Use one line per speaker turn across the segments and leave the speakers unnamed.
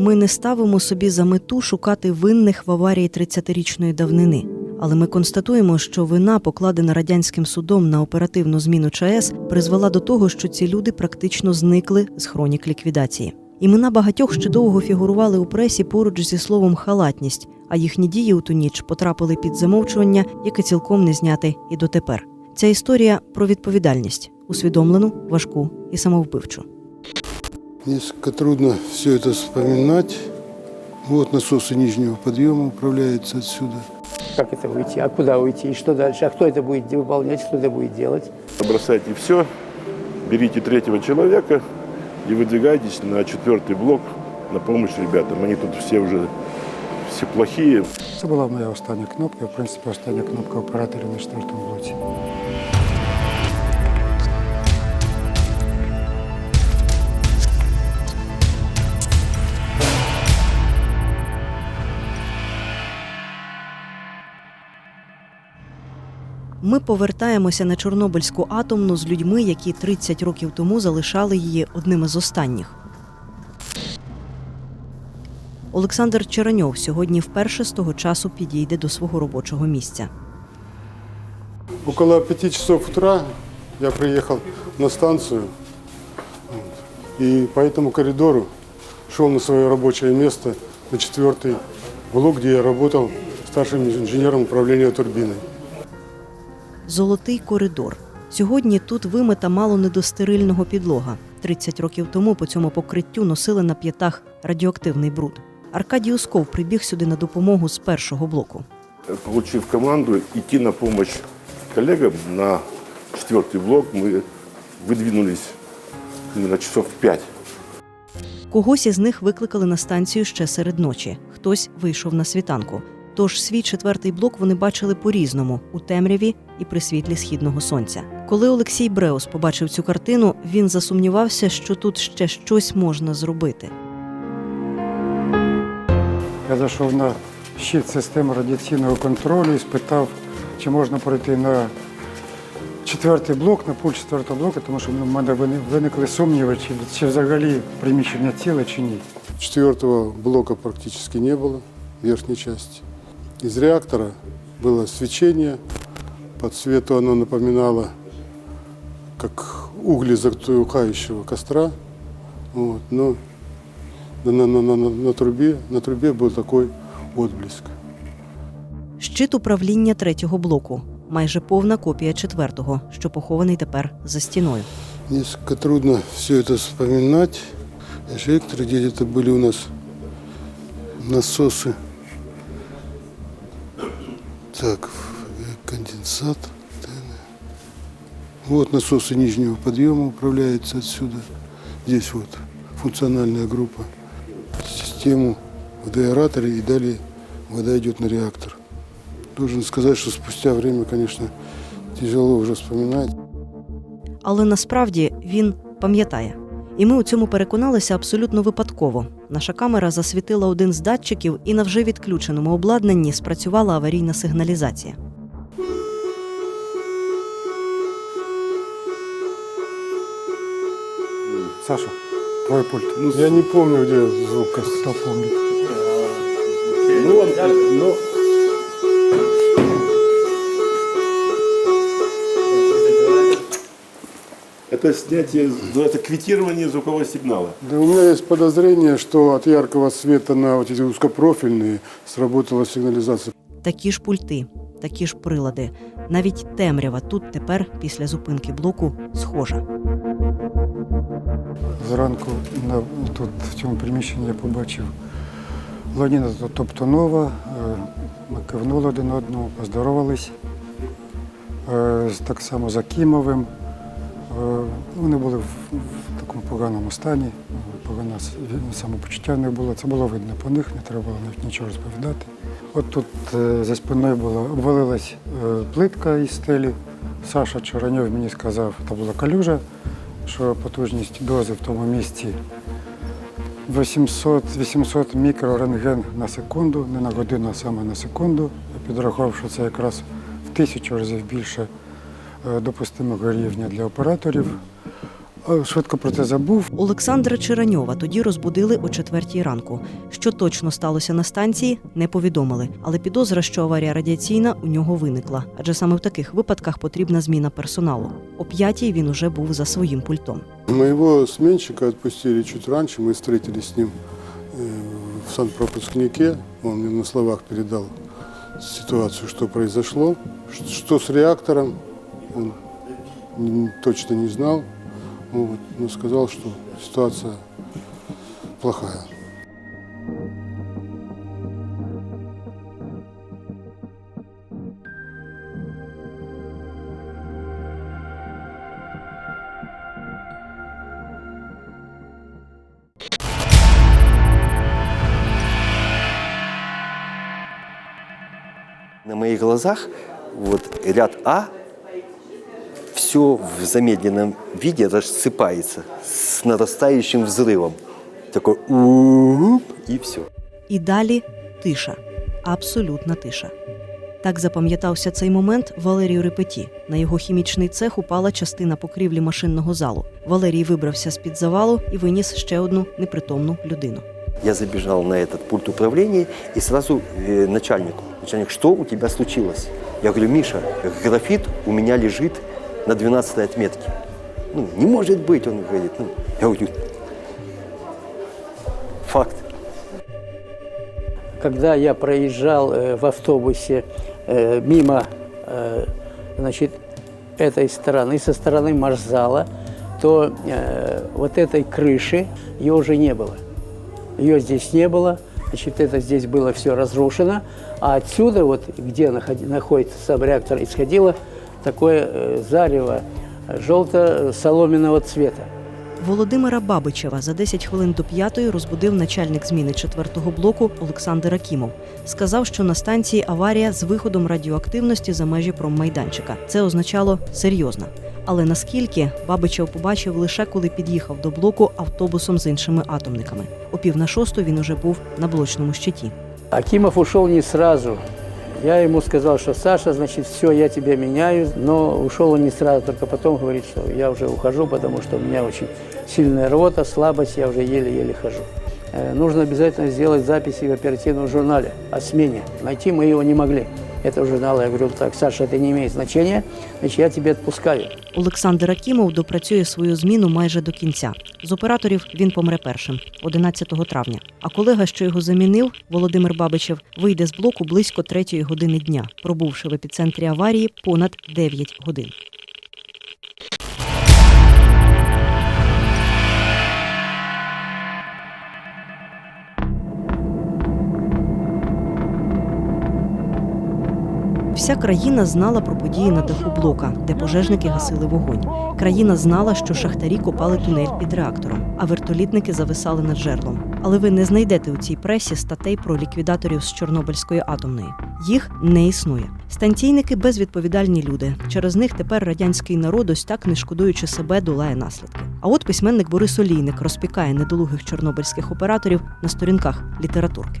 Ми не ставимо собі за мету шукати винних в аварії 30-річної давнини. Але ми констатуємо, що вина, покладена радянським судом на оперативну зміну ЧАЕС, призвела до того, що ці люди практично зникли з хронік ліквідації. Імена багатьох ще довго фігурували у пресі поруч зі словом халатність, а їхні дії у ту ніч потрапили під замовчування, яке цілком не зняти і дотепер. Ця історія про відповідальність, усвідомлену, важку і самовбивчу.
Несколько трудно все это вспоминать. Вот насосы нижнего подъема управляются отсюда.
Как это уйти? А куда уйти? И что дальше? А кто это будет выполнять? Кто это будет делать?
Бросайте все, берите третьего человека и выдвигайтесь на четвертый блок на помощь ребятам. Они тут все уже все плохие.
Це була моя остання кнопка, в принципі, остання кнопка оператора на четвертому блоці.
Ми повертаємося на Чорнобильську атомну з людьми, які 30 років тому залишали її одним із останніх. Олександр Череньов сьогодні вперше з того часу підійде до свого робочого місця.
Около пяти часов утра я приехал на станцию вот, и по этому коридору шел на свое рабочее место на четвертый блок, где я работал старшим инженером управления турбиной.
Золотий коридор. Сьогодні тут вимита мало не до стерильного підлога. 30 років тому по цьому покриттю носили на п'ятах радіоактивний бруд. Аркадій Усков прибіг сюди на допомогу з першого блоку.
Получив команду идти на помощь коллегам на четвертый блок, мы выдвинулись на часов в пять.
Когось із них викликали на станцію ще серед ночі. Хтось вийшов на світанку. Тож свій четвертий блок вони бачили по-різному у темряві і при світлі східного сонця. Коли Олексій Бреус побачив цю картину, він засумнівався, що тут ще щось можна зробити.
Я зайшов на щит системи радіаційного контролю і спитав, чи можна пройти на четвертий блок, на пульт четвертого блоку, тому що в мене виникли сумніви, чи, чи взагалі приміщення ціле, чи ні.
Четвертого блока практически не было, верхней части Из реактора было свечение, по цвету оно напоминало как угли затухающего костра, вот, но на, на, на, на, на трубе, на трубе был такой отблеск.
Щит управління третього блоку майже повна копія четвертого, що похований тепер за стіною.
Несколько трудно все это вспоминать. Эжекторы, где где-то были у нас насосы. Так, э, конденсат. да. Вот насосы нижнего подъема управляются отсюда. Здесь вот функциональная группа. Систему в деаэраторе и далее вода идет на реактор. Должен сказать, что спустя время, конечно, тяжело уже вспоминать.
Але насправді він пам'ятає. І ми у цьому переконалися абсолютно випадково. Наша камера засвітила один з датчиків, і на вже відключеному обладнанні спрацювала аварійна сигналізація.
Саша, твой пульт.
Я не помню, где звук.
Хто помнить?
Ну, он, ну, это снятие, называется квитирование звукового сигнала.
Да у меня есть подозрение, что от яркого света на вот эти узкопрофильные сработала сигнализация.
Такі ж пульти, такі ж прилади. Навіть темрява тут тепер, після зупинки блоку, схожа.
Зранку на, тут в цьому приміщенні я побачив Леоніда Топтунова. Е, Ми кивнули один одному, поздоровались. Е, з- Так само з Акімовим. Е, Вони були в, такому поганому стані, погане самопочуття них було. Це було видно по них, не треба було навіть нічого розповідати. От тут е, за спиною була обвалилась е, плитка із стелі. Саша Чораньов мені сказав, це була калюжа, що потужність дози в тому місці 800, 800 мікрорентген на секунду, не на годину, а саме на секунду. Я підрахував, що це якраз в тисячу разів більше допустимого рівня для операторів. А Швидко про це забув.
Олександра Чираньова тоді розбудили о четвертій ранку. Що точно сталося на станції, не повідомили, але підозра, що аварія радіаційна у нього виникла, адже саме в таких випадках потрібна зміна персоналу. О п'ятій він уже був за своїм пультом.
Моего сменщика отпустили чуть раньше, мы встретились с ним э, в санпропускнике. Он мне на словах передал ситуацию, что произошло, что с реактором, он точно не знал, вот, но сказал, что ситуация плохая.
На моих глазах вот ряд А все в замедленном виде рассыпается с нарастающим взрывом. Такой «уп» и все.
І далі тиша, абсолютна тиша. Так запам'ятався цей момент Валерію Репеті. На його хімічний цех упала частина покрівлі машинного залу. Валерій вибрався з-під завалу і виніс ще одну непритомну людину.
Я забежал на этот пульт управления и сразу э, начальнику. Начальник, что у тебя случилось? Я говорю, Миша, графит у меня лежит на 12 отметке. Ну, не может быть, он говорит. Ну, я говорю, факт.
Когда я проезжал э, в автобусе э, мимо э, значит, этой стороны, со стороны маршзала, то э, вот этой крыши ее уже не было. Ее здесь не было, значит, это здесь было все разрушено, а отсюда, вот где наход- находится сам реактор, исходило такое э, зарево желто-соломенного цвета.
Володимира Бабичева за 10 хвилин до п'ятої розбудив начальник зміни четвертого блоку Олександр Акімов. Сказав, що на станції аварія з виходом радіоактивності за межі проммайданчика. Це означало серйозно. Але наскільки Бабичев побачив лише коли під'їхав до блоку автобусом з іншими атомниками. О пів на шосту він уже був на блочному щиті.
Акимов ушел не сразу. Я ему сказал, что Саша, значит, все, я тебя меняю, но ушел он не сразу, только потом говорит, что я уже ухожу, потому что у меня очень сильная рвота, слабость, я уже еле-еле хожу. Э, Нужно обязательно сделать записи в оперативном журнале о смене. Найти мы его не могли. Это журнала. я говорю, так, Саша, это не имеет значения, значит, я тебе отпускаю.
Олександр Акімов допрацює свою зміну майже до кінця. З операторів він помре першим, 11 травня. А колега, що його замінив, Володимир Бабичев, вийде з блоку близько третьої години дня, пробувши в епіцентрі аварії понад 9 годин. Вся країна знала про події на даху блока, де пожежники гасили вогонь. Країна знала, що шахтарі копали тунель під реактором, а вертолітники зависали над жерлом. Але ви не знайдете у цій пресі статей про ліквідаторів з Чорнобильської атомної. Їх не існує. Станційники безвідповідальні люди. Через них тепер радянський народ ось так не шкодуючи себе долає наслідки. А от письменник Борис Олійник розпікає недолугих чорнобильських операторів на сторінках літературки.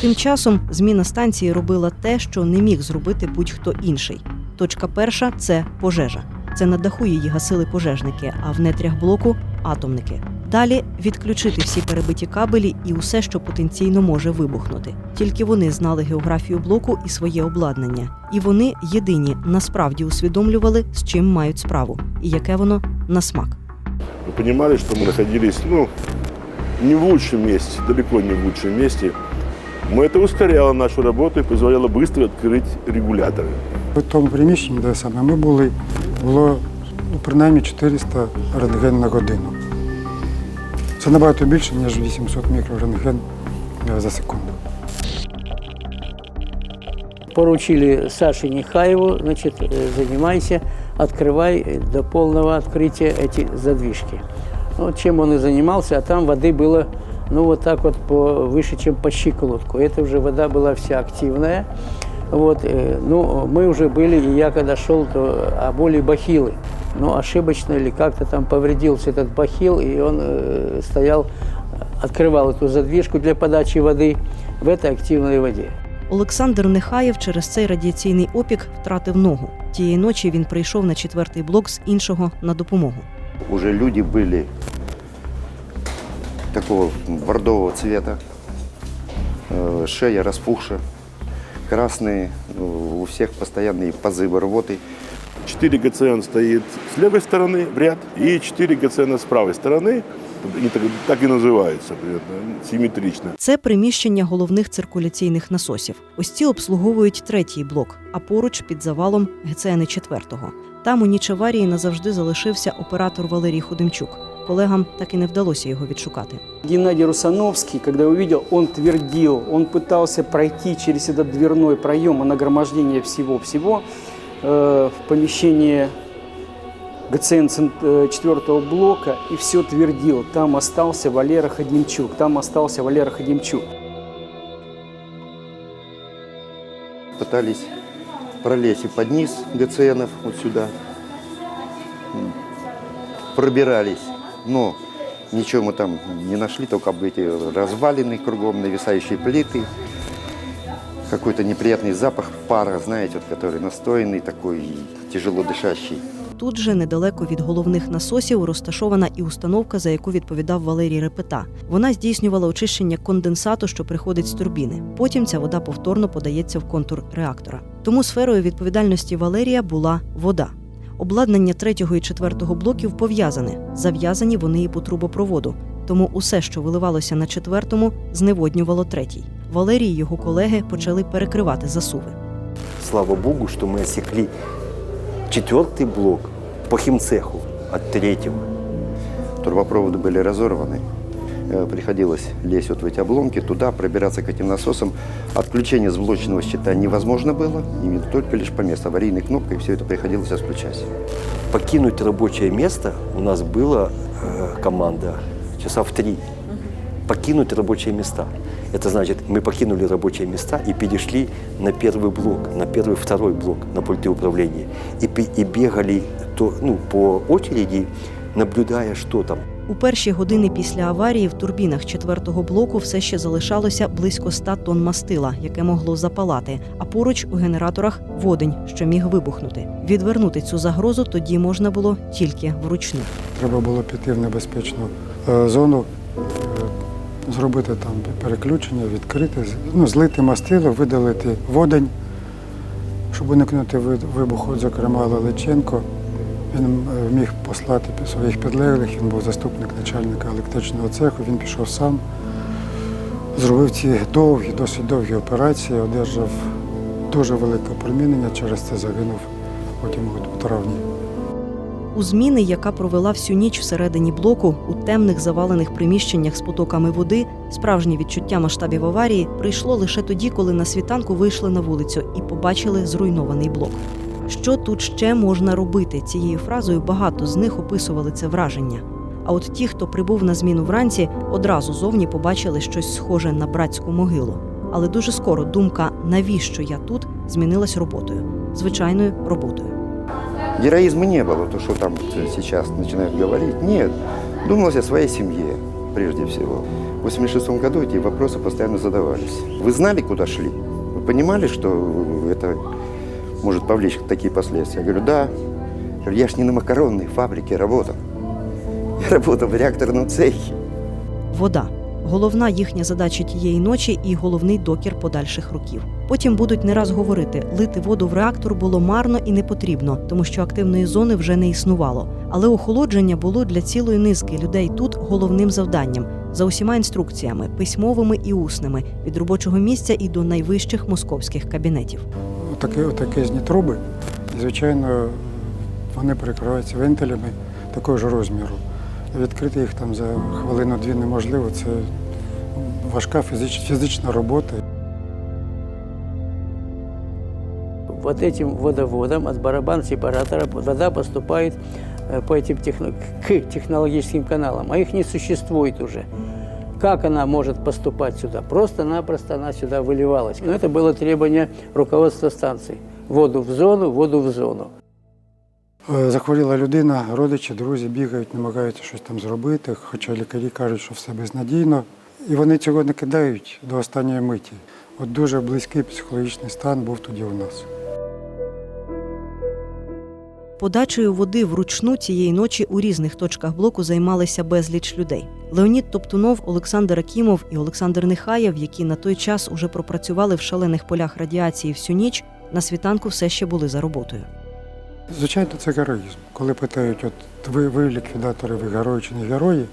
Тим часом зміна станції робила те, що не міг зробити будь-хто інший. Точка перша це пожежа. Це на даху її гасили пожежники, а в нетрях блоку атомники. Далі відключити всі перебиті кабелі і усе, що потенційно може вибухнути. Тільки вони знали географію блоку і своє обладнання, і вони єдині насправді усвідомлювали, з чим мають справу, і яке воно на смак.
Мы понимали, что мы находились, ну, не в лучшем месте, далеко не в лучшем месте. Но это ускоряло нашу работу и позволяло быстро открыть регуляторы.
В тому приміщенні, де саме ми були, було ну, принаймні 400 рентген на годину. Це набагато більше, ніж 800 мікрорентген е, за секунду.
поручили Саше Нехаеву, значит, э, занимайся, открывай э, до полного открытия эти задвижки. Ну, Вот чем он и занимался, а там воды было, ну, вот так вот по, выше, чем по щиколотку. Это уже вода была вся активная. Вот, э, ну, мы уже были, и я когда шел, то оболи бахилы. Ну, ошибочно или как-то там повредился этот бахил, и он э, стоял, открывал эту задвижку для подачи воды в этой активной воде.
Олександр Нехаєв через цей радіаційний опік втратив ногу. Тієї ночі він прийшов на четвертий блок з іншого на допомогу.
Уже люди были такого бордового цвета, э, шея распухша, красные, э, у всех постоянные позывы рвоты.
4 ГЦН стоит с левой стороны в ряд и 4 ГЦН с правой стороны. Они так, так и называются, примерно, симметрично.
Це приміщення головних циркуляційних насосів. Ось ці обслуговують третій блок, а поруч під завалом ГЦН четвертого. Там у ніч аварії назавжди залишився оператор Валерій Худимчук. Колегам так і не вдалося його відшукати.
Геннадий Русановский, когда увидел, он твердил, он пытался пройти через этот дверной проем и нагромождение всего-всего э, в помещение ГЦН 4 блока и все твердил. Там остался Валера Ходимчук, там остался Валера Ходимчук.
Пытались пролезть и под низ ГЦНов, вот сюда. М, Пробирались, но ничего мы там не нашли, только об эти развалины кругом, нависающие плиты. Какой-то неприятный запах пара, знаете, вот, который настойный такой, тяжело дышащий.
Тут же недалеко від головних насосів розташована і установка, за яку відповідав Валерій Репета. Вона здійснювала очищення конденсату, що приходить з турбіни. Потім ця вода повторно подається в контур реактора. Тому сферою відповідальності Валерія була вода. Обладнання третього і четвертого блоків пов'язане, зав'язані вони і по трубопроводу. Тому усе, що виливалося на четвертому, зневоднювало третій. Валерій і його колеги почали перекривати засуви.
Слава Богу, что мы осекли четвертый блок по химцеху от третьего.
Трубопроводы были разорваны. Э, Приходилось лезть вот в эти обломки, туда, пробираться к этим насосам. Отключение с блочного щита невозможно было, именно только лишь по месту. Аварийной кнопкой все это приходилось отключать.
Покинуть рабочее место у нас была э, команда часа в три. Покинуть рабочие места. Это значит, мы покинули рабочие места и перешли на первый блок, на первый, второй блок, на пульты управления. И, и бегали то, ну, по очереди, наблюдая, что там.
У перші години після аварії в турбінах четвертого блоку все ще залишалося близько 100 тонн мастила, яке могло запалати. А поруч у генераторах водень, що міг вибухнути. Відвернути цю загрозу тоді можна було тільки вручну.
Треба було піти в небезпечну е, зону, е, зробити там переключення, відкрити, ну, злити мастило, видалити водень, щоб уникнути ви- вибуху, зокрема Лелеченко. Він е, міг послати своїх підлеглих, він був заступник начальника електричного цеху, він пішов сам, зробив ці довгі, досить довгі операції, одержав дуже велике промінення, через це загинув потім у травні.
У зміни, яка провела всю ніч всередині блоку, у темних завалених приміщеннях з потоками води, справжнє відчуття масштабів аварії прийшло лише тоді, коли на світанку вийшли на вулицю і побачили зруйнований блок. Що тут ще можна робити? Цією фразою багато з них описували це враження. А от ті, хто прибув на зміну вранці, одразу зовні побачили щось схоже на братську могилу. Але дуже скоро думка навіщо я тут змінилась роботою, звичайною роботою.
Героизма не было, то, что там сейчас начинают говорить. Нет, думалось о своей семье, прежде всего. В 86 году эти вопросы постоянно задавались. Вы знали, куда шли? Вы понимали, что это может повлечь такие последствия? Я говорю, да. Я ж не на макаронной фабрике работал. Я работал в реакторном цехе.
Вода головна їхня задача тієї ночі і головний докір подальших років. Потім будуть не раз говорити, лити воду в реактор було марно і не потрібно, тому що активної зони вже не існувало. Але охолодження було для цілої низки людей тут головним завданням за усіма інструкціями, письмовими і усними, від робочого місця і до найвищих московських кабінетів.
Отакі, отакезні труби, і, звичайно, вони перекриваються вентилями такого ж розміру. Відкрити їх там за хвилину-дві неможливо. Це важка фізич, фізична робота.
Вот этим водоводом от барабан сепаратора вода поступает э, по этим техно- к технологическим каналам, а их не существует уже. Как она может поступать сюда? Просто-напросто она сюда выливалась. Но это было требование руководства станции. Воду в зону, воду в зону.
Е, Захворіла людина, родичі, друзі бігають, намагаються щось там зробити, хоча лікарі кажуть, що все безнадійно. І вони цього не кидають до останньої миті. От дуже близький психологічний стан був тоді у нас.
Подачею води вручну цієї ночі у різних точках блоку займалися безліч людей. Леонід Топтунов, Олександр Акімов і Олександр Нехаєв, які на той час уже пропрацювали в шалених полях радіації всю ніч, на світанку все ще були за роботою.
Звичайно, це героїзм. Коли питають, от ви, ви ліквідатори, ви герої чи не герої,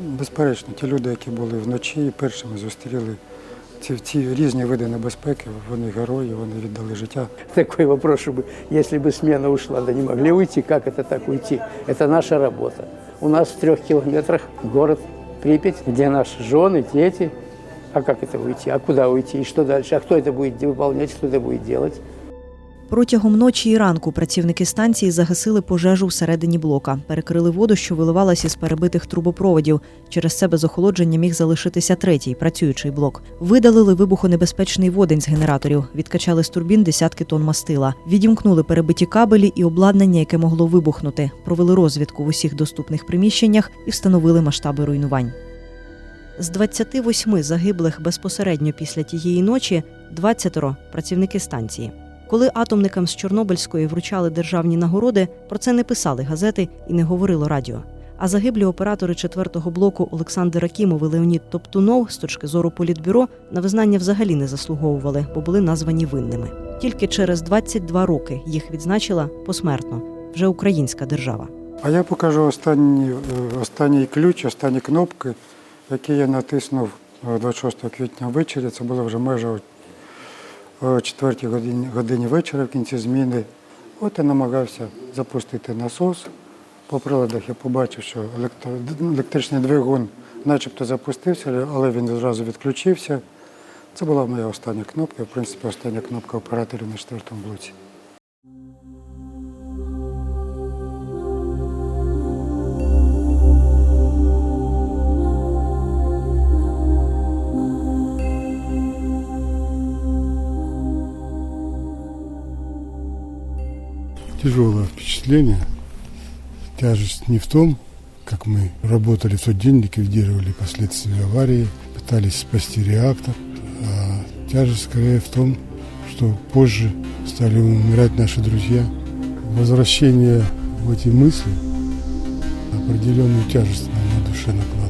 безперечно, ті люди, які були вночі першими зустріли ці, ці різні види небезпеки, вони герої, вони віддали життя.
Такой вопрос, чтобы если бы смена ушла, да не могли уйти, как это так уйти? Это наша работа. У нас в трех километрах город Припять, где наши жены, дети. А как это уйти? А куда уйти? И что дальше? А кто это будет выполнять? Кто это будет делать?
Протягом ночі і ранку працівники станції загасили пожежу всередині блока, перекрили воду, що виливалась із перебитих трубопроводів. Через це без охолодження міг залишитися третій працюючий блок. Видалили вибухонебезпечний водень з генераторів, відкачали з турбін десятки тонн мастила, відімкнули перебиті кабелі і обладнання, яке могло вибухнути. Провели розвідку в усіх доступних приміщеннях і встановили масштаби руйнувань. З 28 загиблих безпосередньо після тієї ночі 20 – працівники станції. Коли атомникам з Чорнобильської вручали державні нагороди, про це не писали газети і не говорило радіо. А загиблі оператори четвертого блоку Олександр Акімов і Леонід Топтунов з точки зору політбюро на визнання взагалі не заслуговували, бо були названі винними. Тільки через 22 роки їх відзначила посмертно вже українська держава.
А я покажу останній, е, останній ключ, останні кнопки, які я натиснув е, 26 квітня ввечері. Це було вже майже о- о 4 годині, годині вечора в кінці зміни. От я намагався запустити насос. По приладах я побачив, що електричний двигун начебто запустився, але він одразу відключився. Це була моя остання кнопка, в принципі, остання кнопка операторів на четвертому блоці.
Тяжелое впечатление. Тяжесть не в том, как мы работали в тот день, ликвидировали последствия аварии, пытались спасти реактор, а тяжесть скорее в том, что позже стали умирать наши друзья. Возвращение в эти мысли определенную тяжесть на душе накладывает.